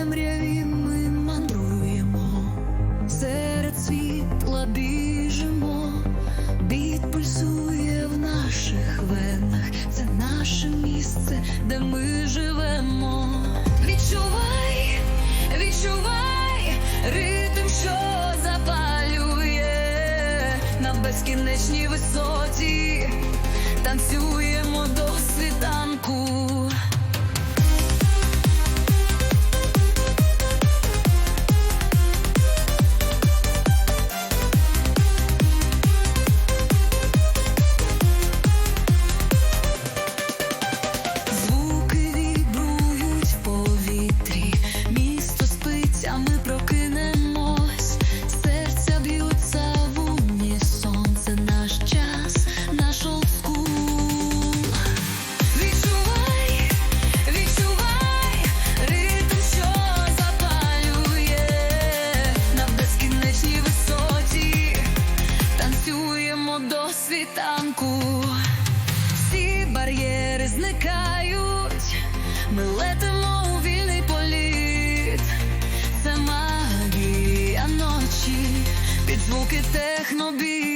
темряві ми мандруємо, серед світла біжимо, бід пульсує в наших венах, це наше місце, де ми живемо. Відчувай, відчувай ритм, що запалює на безкінечній висоті, танцюємо до світанку. Танцюємо до світанку. Всі бар'єри зникають, ми летимо у вільний політ. Це магія ночі під звуки технобіт.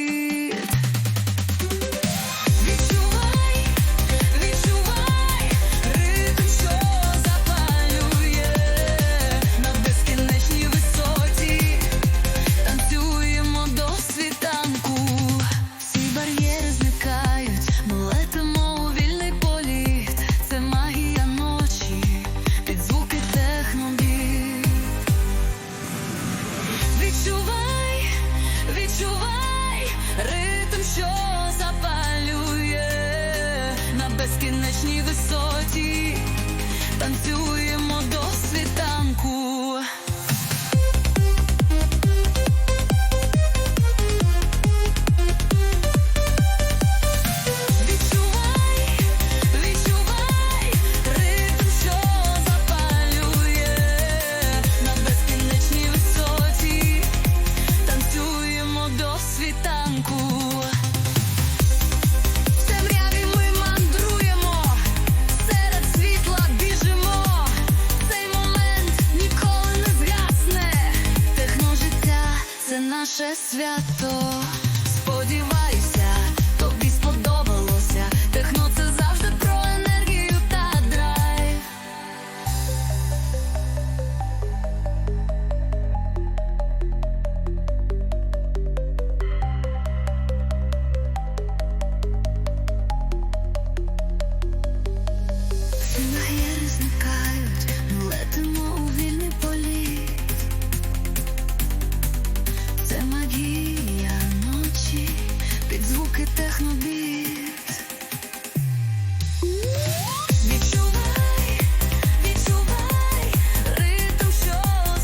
Що запалює на безкінечній висоті. Танцюємо до світанку. Відчувай, наше свято. звуки технобіт Відчувай, відчувай, ритм, що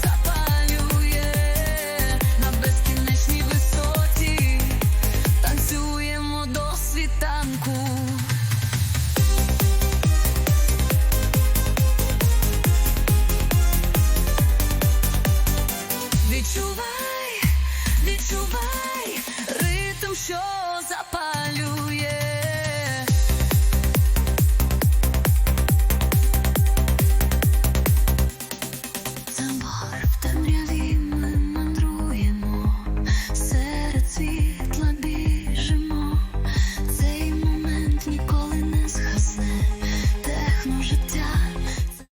запалює на безкінечній висоті, танцюємо до світанку. Відчувай, відчувай. Що